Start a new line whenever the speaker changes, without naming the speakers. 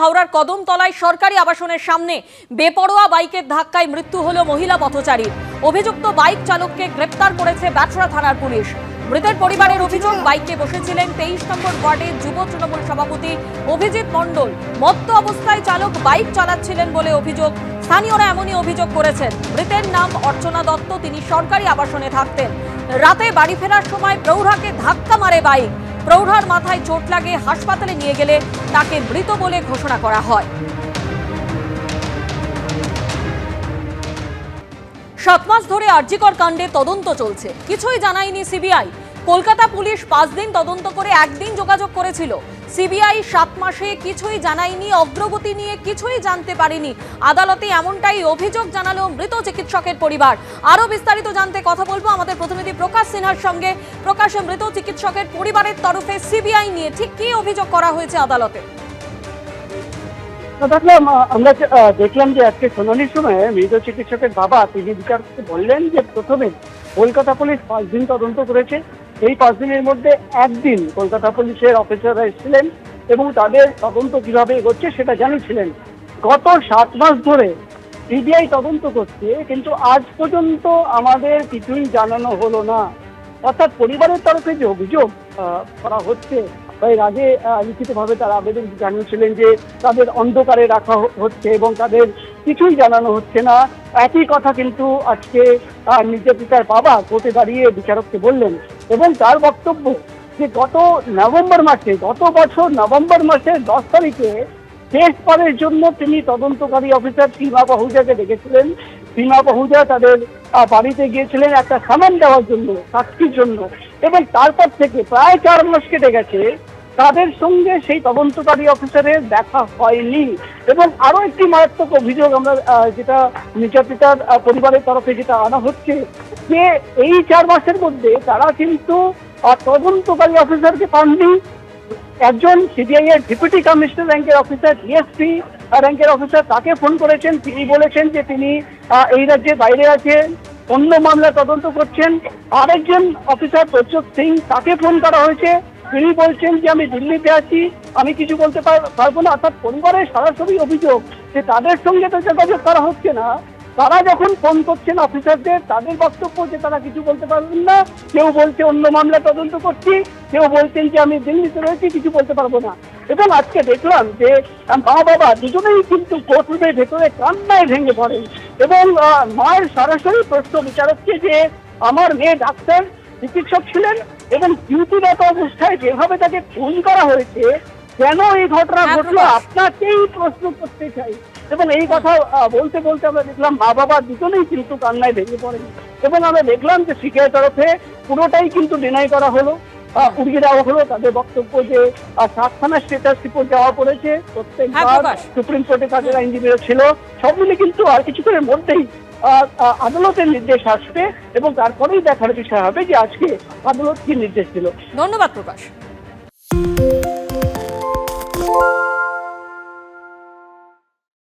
হাওড়ার কদমতলায় সরকারি আবাসনের সামনে বেপরোয়া বাইকের ধাক্কায় মৃত্যু হল মহিলা পথচারীর। অভিযুক্ত বাইক চালককে গ্রেপ্তার করেছে ব্যাটরা থানার পুলিশ। মৃতের পরিবারের অভিযোগ, বাইকে বসেছিলেন তেইশ নম্বর ওয়ার্ডের যুব তৃণমূল সভাপতি অভিজিৎ মণ্ডল। মত্ত অবস্থায় চালক বাইক চালাচ্ছিলেন বলে অভিযোগ, স্থানীয়রা এমনই অভিযোগ করেছেন। মৃতের নাম অর্চনা দত্ত, তিনি সরকারি আবাসনে থাকতেন। রাতে বাড়ি ফেরার সময় প্রৌঢ়াকে ধাক্কা মারে বাইক। প্রৌঢ়ার মাথায় চোট লাগে, হাসপাতালে নিয়ে গেলে তাকে মৃত বলে ঘোষণা করা হয়। সাত মাস ধরে আরজিকর কাণ্ডে তদন্ত চলছে। কিছুই জানায়নি সিবিআই। কলকাতা পুলিশ পাঁচ দিন তদন্ত করে একদিন যোগাযোগ করেছিল। সিবিআই সাত মাসে কিছুই জানায়নি, অগ্রগতি নিয়ে কিছুই জানতে পারেনি। আদালতে এমনটাই অভিযোগ জানালো মৃত চিকিৎসকের পরিবার। আরও বিস্তারিত জানতে কথা বলব আমাদের প্রতিনিধি প্রকাশ সিনহার সঙ্গে। প্রকাশে, মৃত চিকিৎসকের পরিবারের তরফে সিবিআই নিয়ে ঠিক কী অভিযোগ করা হয়েছে আদালতে?
আমরা দেখলাম যে আজকে শুনানির সময় মৃত চিকিৎসকের বাবা, তিনি বিচারককে বললেন যে প্রথমে কলকাতা পুলিশ পাঁচ দিন তদন্ত করেছে। এই পাঁচ দিনের মধ্যে একদিন কলকাতা পুলিশের অফিসাররা এসেছিলেন এবং তাদের তদন্ত কীভাবে এগোচ্ছে সেটা জানিয়েছিলেন। গত সাত মাস ধরে সিবিআই তদন্ত করছে, কিন্তু আজ পর্যন্ত আমাদের কিছুই জানানো হলো না। অর্থাৎ পরিবারের তরফে যে অভিযোগ করা হচ্ছে এর আগে লিখিতভাবে তারা আবেদন জানিয়েছিলেন যে তাদের অন্ধকারে রাখা হচ্ছে এবং তাদের কিছুই জানানো হচ্ছে না। একই কথা কিন্তু আজকে নির্যাতিতার বাবা কোর্টে দাঁড়িয়ে বিচারককে বললেন। এবং তার বক্তব্য যে গত নভেম্বর মাসে, গত বছর নভেম্বর মাসের দশ তারিখে শেষবারের জন্য তিনি তদন্তকারী অফিসার সীমা বাহুজাকে দেখেছিলেন সীমা বাহুজা তাদের বাড়িতে গিয়েছিলেন একটা সামান দেওয়ার জন্য সাক্ষীর জন্য। এবং তারপর থেকে প্রায় চার মাস কেটে গেছে তাদের সঙ্গে সেই তদন্তকারী অফিসারের দেখা হয়নি। এবং আরও একটি মারাত্মক অভিযোগ আমরা যেটা নির্যাতিতার পরিবারের তরফে যেটা আনা হচ্ছে, যে এই চার মাসের মধ্যে তারা কিন্তু তদন্তকারী অফিসারকে পাননি। একজন সিবিআই এর ডেপুটি কমিশনার র্যাঙ্কের অফিসার, ডিএসপি র্যাঙ্কের অফিসার তাকে ফোন করেছেন। তিনি বলেছেন যে তিনি এই রাজ্যে বাইরে আছেন, অন্য মামলা তদন্ত করছেন। আরেকজন অফিসার প্রচুর সিং, তাকে ফোন করা হয়েছে। তিনি বলছেন যে আমি দিল্লিতে আছি, আমি কিছু বলতে পারব না। অর্থাৎ পরিবারের সরাসরি অভিযোগ যে তাদের সঙ্গে তো যোগাযোগ করা হচ্ছে না। তারা যখন ফোন করছেন অফিসারদের, তাদের বক্তব্য যে তারা কিছু বলতে পারবেন না। কেউ বলছে, অন্য মামলা তদন্ত করছি। কেউ বলছেন যে, আমি দিল্লিতে রয়েছি, কিছু বলতে পারব না। এবং আজকে দেখলাম যে মা বাবা দুজনেই কিন্তু কোর্টরুমের ভেতরে কান্নায় ভেঙে পড়েন। এবং মায়ের সরাসরি প্রশ্ন বিচারককে যে, আমার মেয়ে ডাক্তার চিকিৎসক ছিলেন এবং ডিউটিরত অবস্থায় যেভাবে তাকে খুন করা হয়েছে কেন এই ঘটনা
হ্যাঁ,
ঘটলো আপনাকেই প্রশ্ন করতে চাই। এবং এই কথা বলতে বলতে আমরা দেখলাম মা বাবা দুজনেই কিন্তু কান্নায় ভেঙে পড়েন। এবং আমরা দেখলাম যে সিকের তরফে পুরোটাই কিন্তু ডিনাই করা হলো উড়িয়ে দেওয়া হলো তাদের বক্তব্য যে আহ, সাত থানার স্টেটাস রিপোর্ট দেওয়া পড়েছে
হ্যাঁ,
প্রত্যেকবার সুপ্রিম কোর্টে তাদের আইনজীবীরা ছিল সব মিলে কিন্তু আর কিছুক্ষণের মধ্যেই আদালতের নির্দেশ আসবে এবং তারপরেই দেখার বিষয় হবে যে আজকে আদালত কি নির্দেশ দিল।
ধন্যবাদ প্রকাশ।